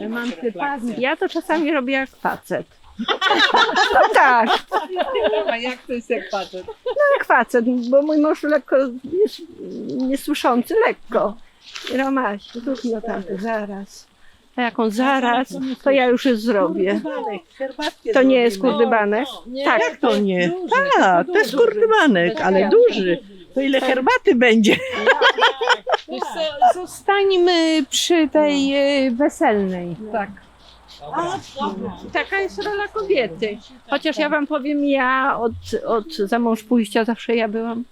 Emancypacja. Ja to czasami robię jak facet. No tak, A jak to jest jak facet? jak facet, bo mój mąż lekko jest niesłyszący, lekko. Romaś, no tam zaraz. A jak on zaraz, to ja już je zrobię. To nie jest kurdybanek? Tak. Jak to nie? Tak, to jest kurdybanek, ale duży. To ile herbaty będzie? Wiesz co, Zostańmy przy tej e, weselnej. Tak. Taka jest rola kobiety. Chociaż ja wam powiem, ja od, od za mąż pójścia zawsze ja byłam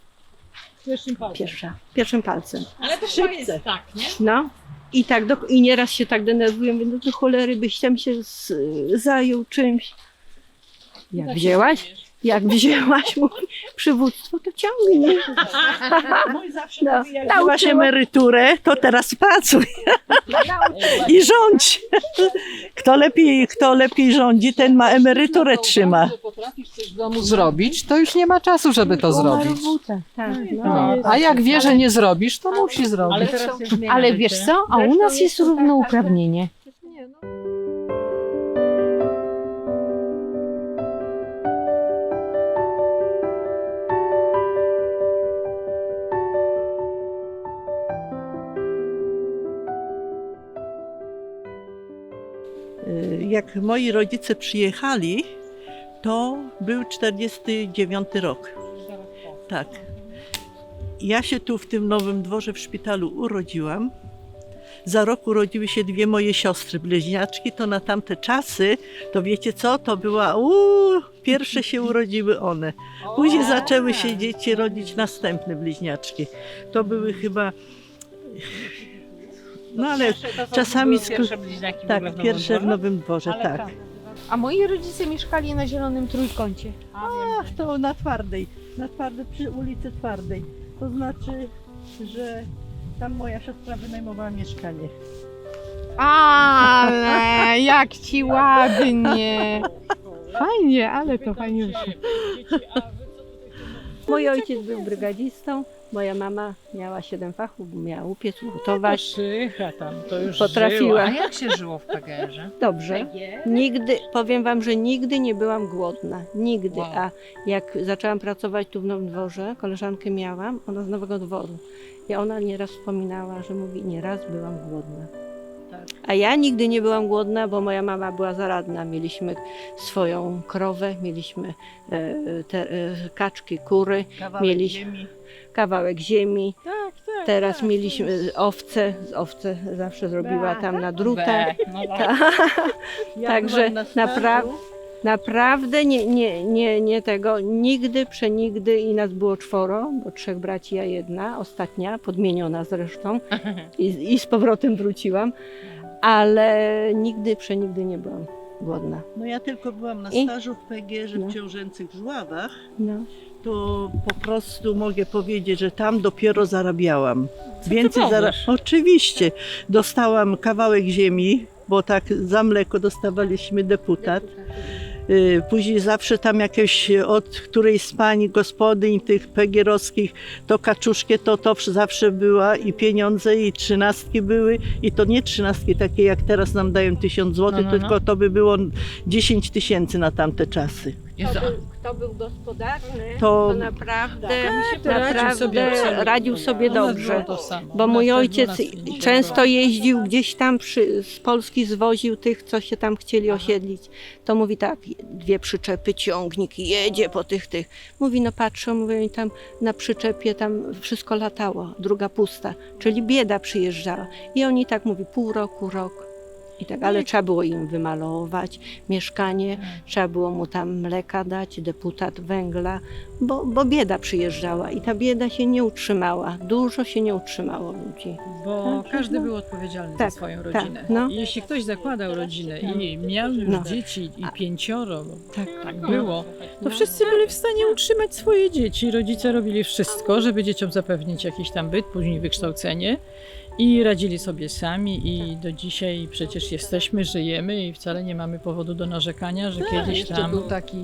Pierwszym palcem. pierwsza, pierwszym palcem. Ale to chyba jest tak, nie? No. I tak, do, i nieraz się tak denerwuję, mówię, no to cholery byś tam się z, zajął czymś. Jak wzięłaś? Jak wzięłaś, mówi, przywództwo, to. Mój zawsze No, mówi, jak nauczyła- masz emeryturę, to teraz pracuj i rządź. Kto lepiej, kto lepiej rządzi, ten ma emeryturę trzyma. Że potrafisz coś w domu zrobić, to już nie ma czasu, żeby to zrobić. Tak, no. No. A jak wie, że nie zrobisz, to musi zrobić. Ale wiesz co? A u nas jest równouprawnienie. Jak moi rodzice przyjechali, to był 49 rok. Tak. Ja się tu w tym nowym dworze w szpitalu urodziłam. Za rok urodziły się dwie moje siostry bliźniaczki, to na tamte czasy, to wiecie co, to była, uuu, pierwsze się urodziły one. Później zaczęły się dzieci rodzić następne bliźniaczki. To były chyba, no ale czasami, sku- tak, pierwsze w nowym dworze, tak. A moi rodzice mieszkali na Zielonym Trójkącie. Ach, to na twardej, na twardej, przy ulicy Twardej. To znaczy, że tam moja siostra wynajmowała mieszkanie. Ale jak ci ładnie. Fajnie, ale to fajnie. Mój ojciec był brygadzistą, moja mama miała siedem fachów, miała upiec, gotować. Szycha tam, to już Potrafiła. A jak się żyło w PGR-ze? Dobrze. Nigdy, powiem wam, że nigdy nie byłam głodna. Nigdy. Wow. A jak zaczęłam pracować tu w Nowym Dworze, koleżankę miałam, ona z Nowego Dworu. I ona nieraz wspominała, że mówi, nieraz byłam głodna. Tak. A ja nigdy nie byłam głodna, bo moja mama była zaradna. Mieliśmy swoją krowę, mieliśmy e, te, e, kaczki, kury, Kawałek Mieliśmy- ziemi. kawałek ziemi. Tak, tak. Teraz mieliśmy owce, z owce zawsze zrobiła tam na drutach. No tak. Także byłam na stażu. napra- Naprawdę nie, nie, nie, nie tego, nigdy, przenigdy i nas było czworo, bo trzech braci, ja jedna, ostatnia, podmieniona zresztą i, i z powrotem wróciłam, ale nigdy, przenigdy nie byłam głodna. No ja tylko byłam na I? stażu w PGR-ze No. w Książęcych Żławach, No. to po prostu mogę powiedzieć, że tam dopiero zarabiałam. Więcej powiesz? zara- Oczywiście. Dostałam kawałek ziemi, bo tak za mleko dostawaliśmy deputat. Y, Później zawsze tam jakieś od którejś z pań gospodyń tych pegierowskich to kaczuszkie to to zawsze była i pieniądze i trzynastki były i to nie trzynastki takie jak teraz nam dają tysiąc złotych, No, no, no. tylko to by było 10 tysięcy na tamte czasy. Jezu, Kto był, kto był gospodarny, To- to, naprawdę, to radził naprawdę sobie absolutnie. radził sobie dobrze. było to samo. Bo mój tak, ojciec często jeździł gdzieś tam przy, z Polski, zwoził tych, co się tam chcieli osiedlić. To mówi tak, dwie przyczepy, ciągnik jedzie po tych, tych. Mówi, no patrzą, mówią i tam na przyczepie tam wszystko latało, druga pusta, czyli bieda przyjeżdżała. I oni tak mówi, pół roku, rok. I tak, ale trzeba było im wymalować mieszkanie, trzeba było mu tam mleka dać, deputat węgla, bo, bo bieda przyjeżdżała i ta bieda się nie utrzymała. Dużo się nie utrzymało ludzi. Bo Tak, każdy no. był odpowiedzialny Tak, za swoją tak, rodzinę. no. I jeśli ktoś zakładał rodzinę i miał już No. dzieci i pięcioro, bo Tak. tak było, to wszyscy byli w stanie utrzymać swoje dzieci. Rodzice robili wszystko, żeby dzieciom zapewnić jakiś tam byt, później wykształcenie. I radzili sobie sami i do dzisiaj przecież jesteśmy, żyjemy i wcale nie mamy powodu do narzekania, że kiedyś Jeszcze tam... był taki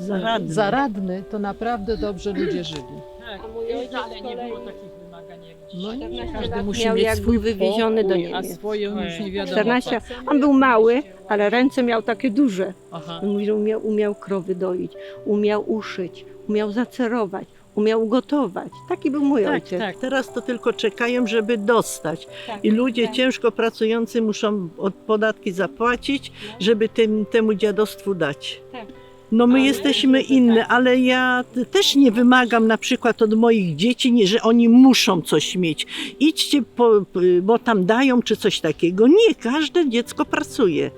Zaradny. zaradny, to naprawdę dobrze ludzie żyli. Tak, A mój ojciec ale nie było takich wymagań. jak No dzisiaj. nie. Każdy lat musi miał, mieć jak swój wywieziony do pokój, A Niemiec. swoje już nie wiadomo. 14. On był mały, ale ręce miał takie duże. Aha. On mówi, że umiał, umiał krowy doić, umiał uszyć, umiał zacerować, umiał ugotować. Taki był mój Tak, ojciec. tak. Teraz to tylko czekają, żeby dostać. Tak, I ludzie tak. ciężko pracujący muszą od podatki zapłacić, żeby tym, temu dziadostwu dać. Tak. No my jesteśmy inne, tak. ale ja też nie wymagam na przykład od moich dzieci, nie, że oni muszą coś mieć. Idźcie, po, bo tam dają czy coś takiego. Nie, każde dziecko pracuje.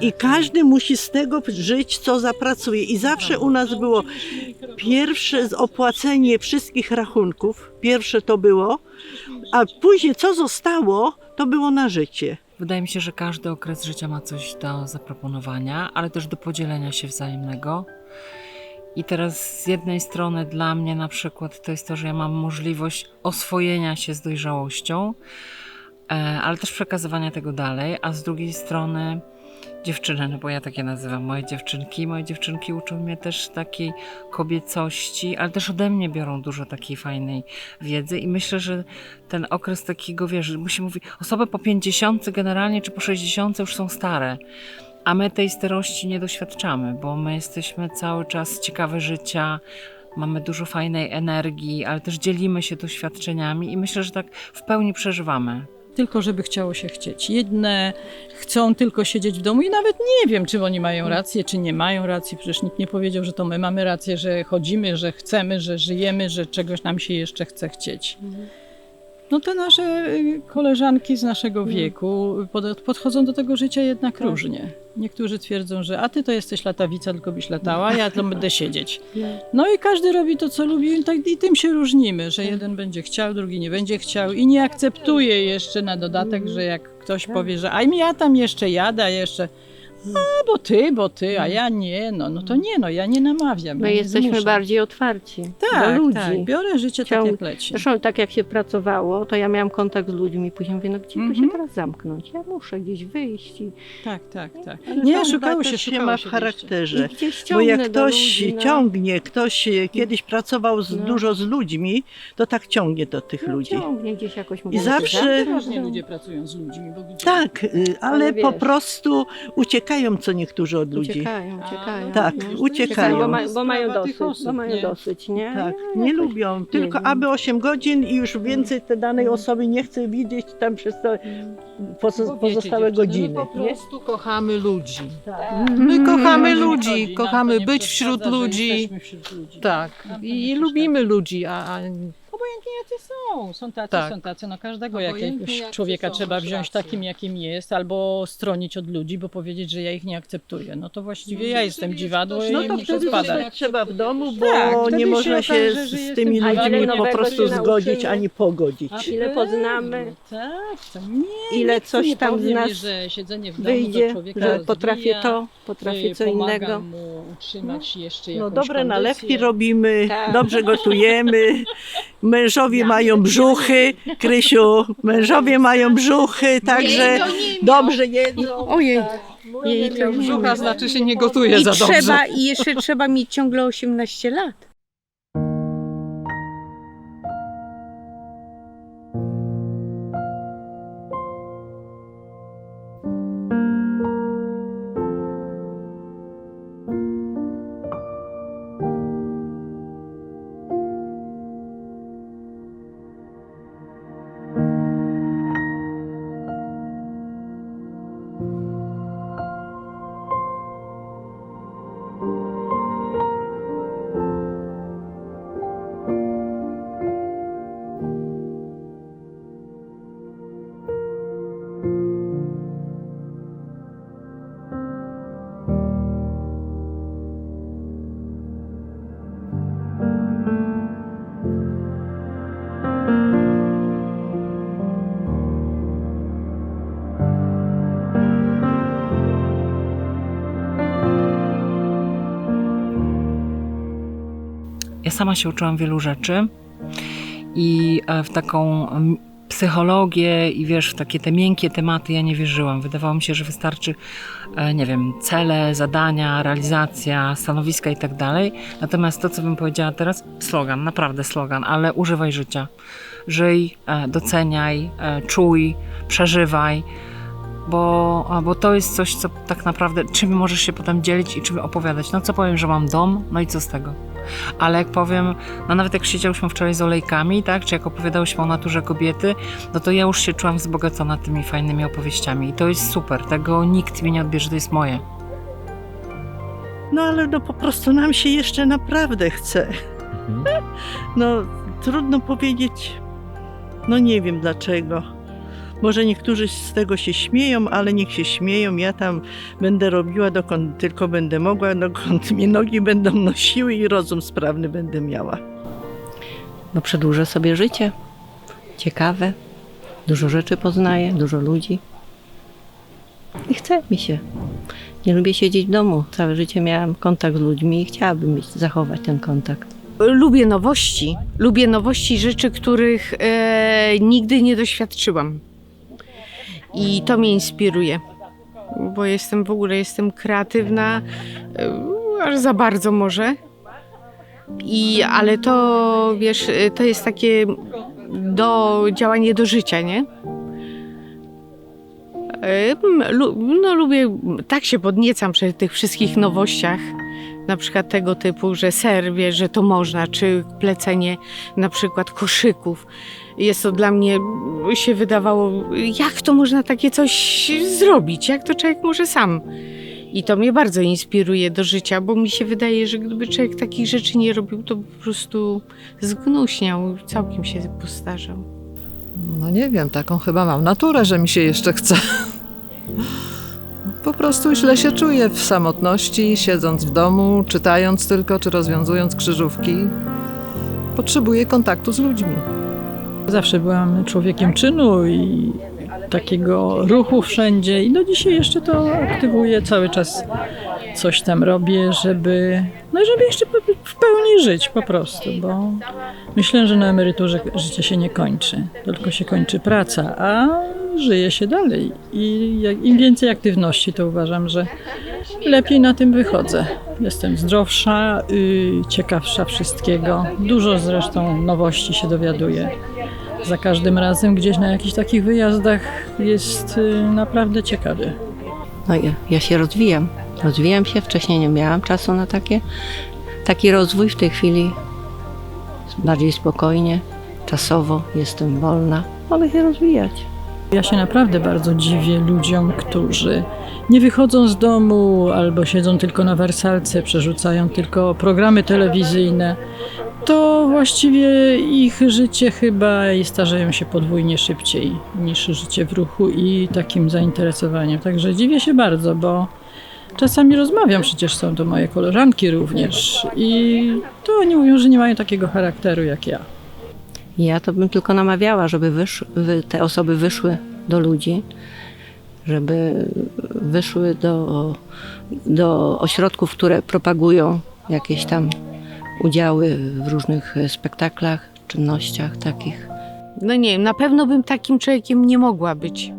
I każdy musi z tego żyć, co zapracuje. I zawsze u nas było pierwsze opłacenie wszystkich rachunków, pierwsze to było, a później co zostało, to było na życie. Wydaje mi się, że każdy okres życia ma coś do zaproponowania, ale też do podzielenia się wzajemnego. I teraz z jednej strony dla mnie na przykład to jest to, że ja mam możliwość oswojenia się z dojrzałością, e, ale też przekazywania tego dalej, a z drugiej strony dziewczyny, no bo ja takie nazywam moje dziewczynki. Moje dziewczynki uczą mnie też takiej kobiecości, ale też ode mnie biorą dużo takiej fajnej wiedzy i myślę, że ten okres takiego, wiesz, bo się mówi, osoby po 50 generalnie czy po 60 już są stare, a my tej starości nie doświadczamy, bo my jesteśmy cały czas ciekawe życia, mamy dużo fajnej energii, ale też dzielimy się doświadczeniami i myślę, że tak w pełni przeżywamy. Tylko żeby chciało się chcieć. Jedne chcą tylko siedzieć w domu i nawet nie wiem, czy oni mają rację, czy nie mają racji. Przecież nikt nie powiedział, że to my mamy rację, że chodzimy, że chcemy, że żyjemy, że czegoś nam się jeszcze chce chcieć. No te nasze y, koleżanki z naszego wieku pod, podchodzą do tego życia jednak różnie. Niektórzy twierdzą, że a ty to jesteś latawica, tylko byś latała, ja to będę siedzieć. No. I każdy robi to, co lubi i, tak, tym się różnimy, że jeden będzie chciał, drugi nie będzie chciał i nie akceptuje jeszcze na dodatek, że jak ktoś powie, że a ja tam jeszcze jadę, jeszcze a bo ty, bo ty, a ja nie, no, no to nie, no ja nie namawiam. ja My nie jesteśmy zmuszam. bardziej otwarci tak, do ludzi. tak, biorę życie Ciąg- tak jak leci. Zresztą tak jak się pracowało, to ja miałam kontakt z ludźmi. Później mówię, no gdzie tu Mhm. się teraz zamknąć? Ja muszę gdzieś wyjść i, Tak, tak, tak. Ale Nie, szukało się, też się szukało ma w charakterze. Bo jak ktoś ludzi, no. ciągnie, ktoś e, kiedyś pracował z, No. dużo z ludźmi, to tak ciągnie do tych no, ludzi. ciągnie gdzieś jakoś I zawsze- Przeważnie ludzie pracują z ludźmi, bo gdzie? Tak, y, ale, Ale po prostu uciekają co niektórzy od ludzi. Uciekają, uciekają. no Tak, to już uciekają. Bo, to ma, bo mają sprawa tych dosyć, osób, bo mają nie? dosyć, nie? Tak, nie lubią, tylko wiem. aby 8 godzin i już więcej tej danej osoby nie chce widzieć tam przez te pozo- Bo wiecie, pozostałe dziewczyny, godziny. My po nie? prostu kochamy ludzi. Mhm. My kochamy Nie ludzi, to kochamy być wśród ludzi. jesteśmy wśród ludzi. Tak. To I, lubimy ludzi, a, a Obojętnie jacy są, są tacy, Tak. są tacy, no każdego Obojętnie jakiegoś jacy człowieka są, trzeba masz wziąć rację. takim, jakim jest, albo stronić od ludzi, bo powiedzieć, że ja ich nie akceptuję. No to właściwie ja jestem dziwadło i No nie to muszę wtedy spadać. zostać trzeba w domu, bo Tak, wtedy nie się można się okaże, że z, z jestem tymi dziwadłem. ludźmi Ale po nowego prostu się zgodzić nauczymy. ani pogodzić. A Ile pewno, poznamy. Tak, to nie, Ile nikt coś tam z powie mi, nas że siedzenie w domu do Wyjdzie, człowieka że rozwija, potrafię to, y, potrafię co pomaga innego. mu utrzymać jeszcze No jakąś dobre kondycję. nalewki robimy, Tak. dobrze gotujemy. Mężowie mają brzuchy, Krysiu, mężowie mają brzuchy, także dobrze jedzą. Ojej, jej to brzucha znaczy się nie gotuje I za dobrze. trzeba, i jeszcze trzeba mieć ciągle 18 lat. Ja sama się uczyłam wielu rzeczy i e, w taką psychologię i wiesz, takie te miękkie tematy ja nie wierzyłam. Wydawało mi się, że wystarczy, e, nie wiem, cele, zadania, realizacja, stanowiska i tak dalej. Natomiast to, co bym powiedziała teraz, slogan, naprawdę slogan, ale używaj życia. Żyj, e, doceniaj, czuj, przeżywaj. Bo, bo to jest coś, co tak naprawdę, czym możesz się potem dzielić i czym opowiadać. No co powiem, że mam dom, no i co z tego? Ale jak powiem, no nawet jak siedziałyśmy wczoraj z olejkami, tak, czy jak opowiadałyśmy o naturze kobiety, no to ja już się czułam wzbogacona tymi fajnymi opowieściami i to jest super, tego nikt mi nie odbierze, to jest moje. No ale no po prostu nam się jeszcze naprawdę chce. No trudno powiedzieć, no nie wiem dlaczego. Może niektórzy z tego się śmieją, ale niech się śmieją. Ja tam będę robiła dokąd tylko będę mogła, dokąd mnie nogi będą nosiły i rozum sprawny będę miała. No przedłużę sobie życie. Ciekawe. Dużo rzeczy poznaję, dużo ludzi. I chce mi się. Nie lubię siedzieć w domu. Całe życie miałam kontakt z ludźmi i chciałabym mieć, zachować ten kontakt. Lubię nowości. Lubię nowości, rzeczy, których e, nigdy nie doświadczyłam. I to mnie inspiruje. Bo jestem w ogóle jestem kreatywna, e, aż za bardzo może. I, ale to wiesz, e, to jest takie do działanie do życia, nie? E, No lubię, tak się podniecam przy tych wszystkich nowościach na przykład tego typu, że ser że to można, czy plecenie na przykład koszyków. Jest to dla mnie, się wydawało, jak to można takie coś zrobić, jak to człowiek może sam. I to mnie bardzo inspiruje do życia, bo mi się wydaje, że gdyby człowiek takich rzeczy nie robił, to po prostu zgnuśniał, całkiem się postarzał. No nie wiem, taką chyba mam naturę, że mi się jeszcze chce. Po prostu źle się czuję w samotności, siedząc w domu, czytając tylko czy rozwiązując krzyżówki. Potrzebuję kontaktu z ludźmi. Zawsze byłam człowiekiem czynu i takiego ruchu wszędzie i do dzisiaj jeszcze to aktywuję, cały czas coś tam robię, żeby, no żeby jeszcze w pełni żyć po prostu, bo myślę, że na emeryturze życie się nie kończy, tylko się kończy praca, a żyje się dalej. I im więcej aktywności, to uważam, że lepiej na tym wychodzę. Jestem zdrowsza, y, ciekawsza wszystkiego, dużo zresztą nowości się dowiaduję za każdym razem gdzieś na jakichś takich wyjazdach jest y, naprawdę ciekawy. No ja, ja się rozwijam. Rozwijam się, wcześniej nie miałam czasu na takie, taki rozwój. W tej chwili bardziej spokojnie, czasowo jestem wolna. Mogę się rozwijać. Ja się naprawdę bardzo dziwię ludziom, którzy nie wychodzą z domu albo siedzą tylko na wersalce, przerzucają tylko programy telewizyjne. To właściwie ich życie chyba starzeją się podwójnie szybciej niż życie w ruchu i takim zainteresowaniem. Także dziwię się bardzo, bo czasami rozmawiam, przecież są to moje koleżanki również i to oni mówią, że nie mają takiego charakteru jak ja. Ja to bym tylko namawiała, żeby wysz, wy, te osoby wyszły do ludzi, żeby wyszły do, do ośrodków, które propagują jakieś tam udziały w różnych e, spektaklach, czynnościach takich. No nie wiem, na pewno bym takim człowiekiem nie mogła być.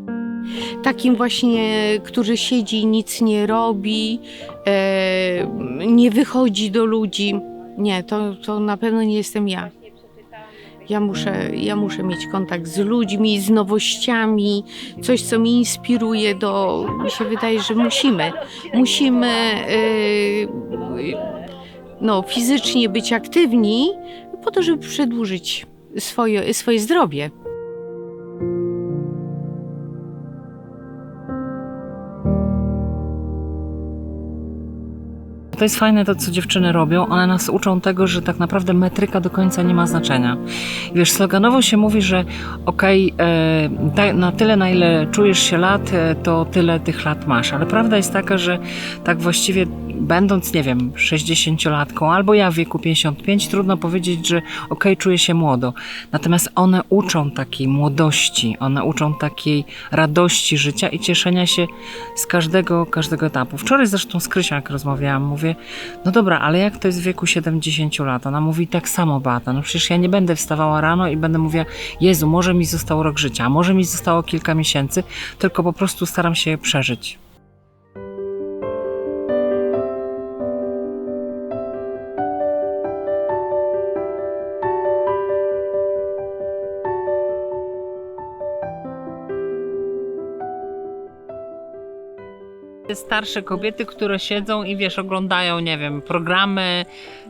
Takim właśnie, który siedzi nic nie robi, e, nie wychodzi do ludzi. Nie, to, to na pewno nie jestem ja. Ja muszę, ja muszę mieć kontakt z ludźmi, z nowościami, coś, co mi inspiruje do. Mi się wydaje, że musimy. Musimy e, no, fizycznie być aktywni po to, żeby przedłużyć swoje, swoje zdrowie. To jest fajne to, co dziewczyny robią. One nas uczą tego, że tak naprawdę metryka do końca nie ma znaczenia. Wiesz, sloganowo się mówi, że okej, e, da- na tyle, na ile czujesz się lat, e, to tyle tych lat masz. Ale prawda jest taka, że tak właściwie będąc, nie wiem, 60-latką albo ja w wieku 55, trudno powiedzieć, że okej, czuję się młodo. Natomiast one uczą takiej młodości, one uczą takiej radości życia i cieszenia się z każdego, każdego etapu. Wczoraj zresztą z Krysią, jak rozmawiałam, mówię, no dobra, ale jak to jest w wieku 70 lat? Ona mówi tak samo, Beata, no przecież ja nie będę wstawała rano i będę mówiła, Jezu, może mi został rok życia, może mi zostało kilka miesięcy, tylko po prostu staram się je przeżyć. Starsze kobiety, które siedzą i wiesz, oglądają, nie wiem, programy,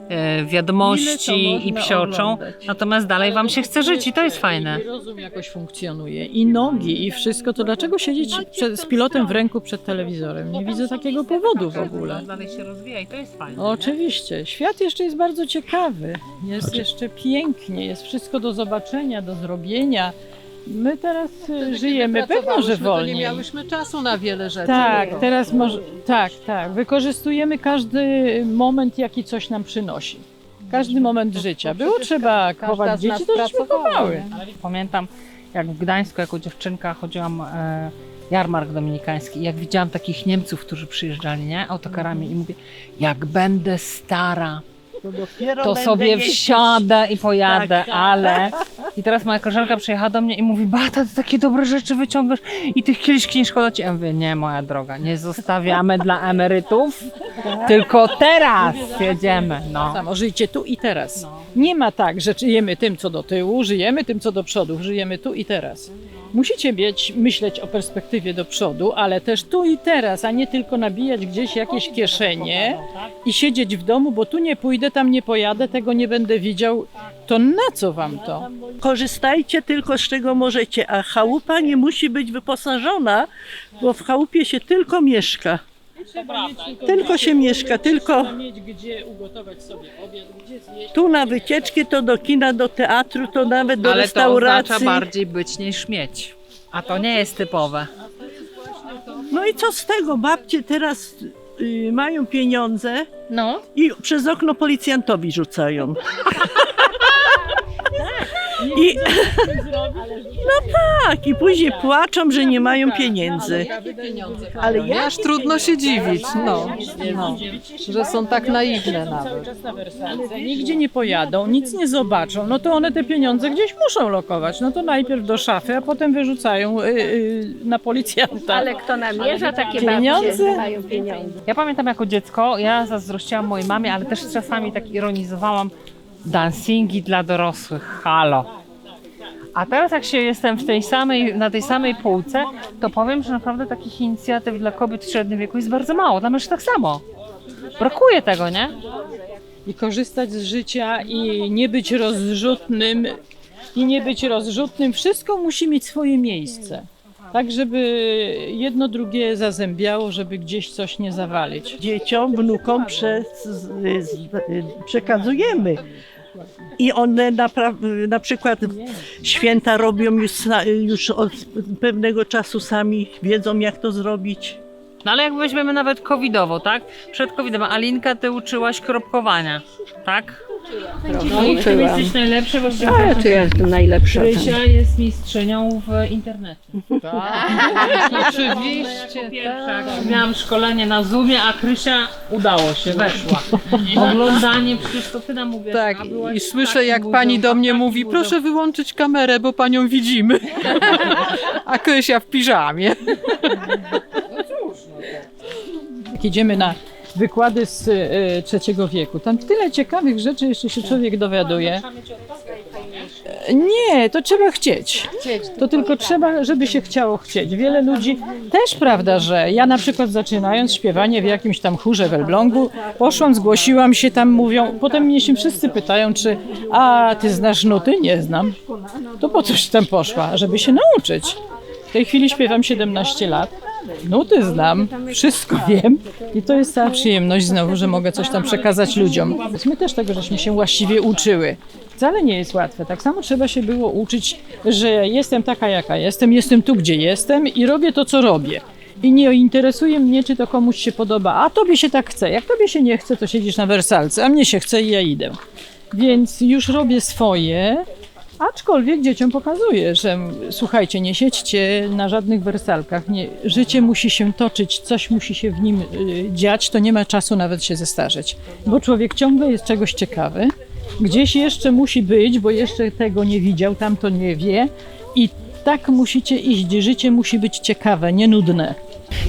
e, wiadomości i psioczą, oglądać? natomiast dalej wam się chce żyć i to jest fajne. I rozum jakoś funkcjonuje, i nogi, i wszystko, to dlaczego siedzieć przed, z pilotem w ręku przed telewizorem? Nie widzę takiego powodu w ogóle. Dalej się rozwija i to jest fajne. Oczywiście. Świat jeszcze jest bardzo ciekawy. Jest jeszcze pięknie, jest wszystko do zobaczenia, do zrobienia. My teraz y, żyjemy pewno, że To wolniej. nie miałyśmy czasu na wiele rzeczy. Tak, No. teraz może, tak, tak. Wykorzystujemy każdy moment, jaki coś nam przynosi. Każdy moment życia. Było trzeba z dzieci, to żeśmy chowały. Pamiętam, jak w Gdańsku jako dziewczynka chodziłam e, jarmark dominikański i jak widziałam takich Niemców, którzy przyjeżdżali, nie, autokarami i mówię, jak będę stara, to sobie wsiadę i pojadę, ale... I teraz moja koleżanka przyjechała do mnie i mówi, Bata, ty takie dobre rzeczy wyciągasz i tych kieliszki nie szkoda ci. Ja mówię, nie moja droga, nie zostawiamy dla emerytów, tylko teraz jedziemy, no. Samo, żyjcie tu i teraz. No. Nie ma tak, że żyjemy tym, co do tyłu, żyjemy tym, co do przodu, żyjemy tu i teraz. Musicie mieć, myśleć o perspektywie do przodu, ale też tu i teraz, a nie tylko nabijać gdzieś jakieś kieszenie i siedzieć w domu, bo tu nie pójdę, tam nie pojadę, tego nie będę widział. To na co wam to? Korzystajcie tylko z czego możecie, a chałupa nie musi być wyposażona, bo w chałupie się tylko mieszka. Tylko się mieszka, tylko mieć gdzie ugotować sobie obiad, gdzie zjeść. tu na wycieczki, to do kina, do teatru, to nawet do Ale to restauracji. oznacza bardziej być niż mieć. A to nie jest typowe. No i co z tego? Babcie teraz y, mają pieniądze No. i przez okno policjantowi rzucają. I, no tak, i później płaczą, że nie mają pieniędzy. Ale ja Aż trudno się dziwić, no, no, że są tak naiwne nawet. czas na Wersalce, nigdzie nie pojadą, nic nie zobaczą, no to one te pieniądze gdzieś muszą lokować. No to najpierw do szafy, a potem wyrzucają y, y, na policjanta. Ale kto namierza takie Pieniądze? babcie, mają pieniądze. Ja pamiętam jako dziecko, ja zazdrościłam mojej mamie, ale też czasami tak ironizowałam dancingi dla dorosłych. Halo. A teraz jak się jestem w tej samej, na tej samej półce, to powiem, że naprawdę takich inicjatyw dla kobiet w średnim wieku jest bardzo mało. Dla mężczyzn tak samo. Brakuje tego, nie? I korzystać z życia i nie być rozrzutnym. I nie być rozrzutnym. Wszystko musi mieć swoje miejsce. Tak, żeby jedno drugie zazębiało, żeby gdzieś coś nie zawalić. dzieciom, wnukom przez, z, z, przekazujemy. I one na, pra- na przykład święta robią już, już od pewnego czasu sami, wiedzą jak to zrobić. No ale jak weźmiemy nawet covidowo, tak? Przed covidem Alinka, ty uczyłaś kropkowania, tak? No i ty uczyłam. jesteś najlepsza właściwie. Ale to ja jestem najlepsza. tam. Krysia jest mistrzynią w internecie. Oczywiście, Pierwsza, jak miałam szkolenie na Zoomie, a Krysia udało się, weszła. Oglądanie, przecież to ty nam mówisz. Tak, i słyszę jak pani do mnie mówi, proszę wyłączyć kamerę, bo panią widzimy. A Krysia w piżamie. Jak idziemy na wykłady z e, trzeciego wieku, tam tyle ciekawych rzeczy jeszcze się człowiek dowiaduje. Nie, to trzeba chcieć. To tylko trzeba, żeby się chciało chcieć. Wiele ludzi też prawda, że ja na przykład zaczynając śpiewanie w jakimś tam chórze w Elblągu, poszłam, zgłosiłam się, tam mówią, potem mnie się wszyscy pytają, czy a ty znasz nuty? Nie znam. To po coś tam poszła, żeby się nauczyć. W tej chwili śpiewam 17 lat. Nuty znam, wszystko wiem i to jest cała przyjemność znowu, że mogę coś tam przekazać ludziom. My też tego żeśmy się właściwie uczyły. Wcale nie jest łatwe. Tak samo trzeba się było uczyć, że jestem taka, jaka jestem, jestem tu, gdzie jestem i robię to, co robię. I nie interesuje mnie, czy to komuś się podoba. A tobie się tak chce. Jak tobie się nie chce, to siedzisz na wersalce, a mnie się chce i ja idę. Więc już robię swoje, aczkolwiek dzieciom pokazuję, że słuchajcie, nie siedźcie na żadnych wersalkach. Nie, życie musi się toczyć, coś musi się w nim y, dziać, to nie ma czasu nawet się zestarzeć. Bo człowiek ciągle jest czegoś ciekawy. Gdzieś jeszcze musi być, bo jeszcze tego nie widział, tamto nie wie. I tak musicie iść. Życie musi być ciekawe, nie nudne.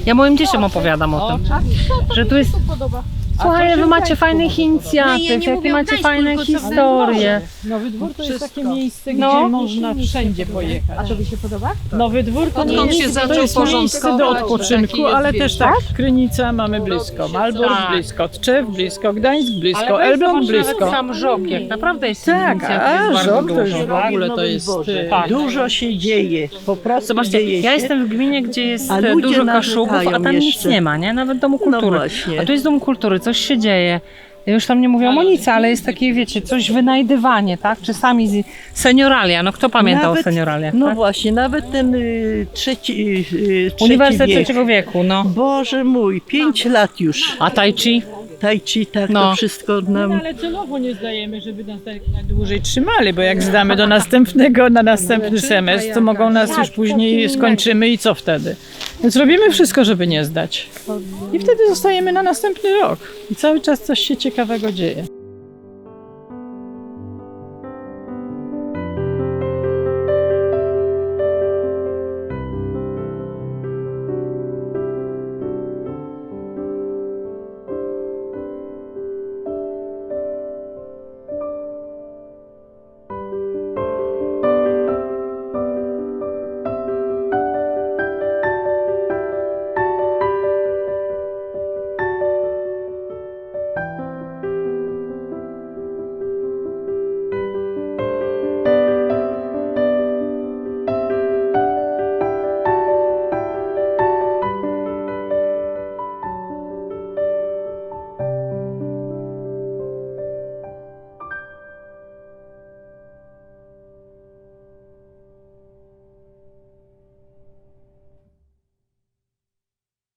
Ja moim dzieciom opowiadam o tym, że tu jest... Słuchaj, wy macie fajnych inicjatyw, jakie macie fajne historie. Nowy Dwór to jest takie miejsce, No. gdzie można wszędzie pojechać. A tobie się podoba? Nowy Dwór to, Odkąd nie się jest, zaczął to jest miejsce do porządkować, taki odpoczynku, jest, ale wiesz, też tak, Krynica mamy blisko, Malbork Tak. blisko, Tczew blisko, Gdańsk blisko, Elbląg blisko. Sam Żokiek, naprawdę jest Tak, a bardzo Żok to już w ogóle to jest... y, Tak. Dużo się dzieje, po prostu Zobaczcie, dzieje ja się. jestem w gminie, gdzie jest A e, ludzie dużo kaszubów, a tam nic jeszcze. nie ma, nie? Nawet domu No kultury. właśnie. A tu jest dom kultury, coś się dzieje. Ja już tam nie mówię o Monice, ale jest takie, wiecie, coś wynajdywanie, tak? Czy sami z... senioralia, no kto pamięta Nawet- o senioraliach, No tak? właśnie, nawet ten y, trzeci, y, trzeci Uniwersytet wiek. trzeciego wieku, no. Boże mój, pięć lat już. A tai chi? Tai chi, tak, No. to wszystko nam... Ale celowo nie zdajemy, żeby nas tak na dłużej trzymali, bo jak zdamy do następnego, na następny semestr, to mogą nas już później skończymy i co wtedy? Więc robimy wszystko, żeby nie zdać. I wtedy zostajemy na następny rok. I cały czas coś się ciekawego dzieje.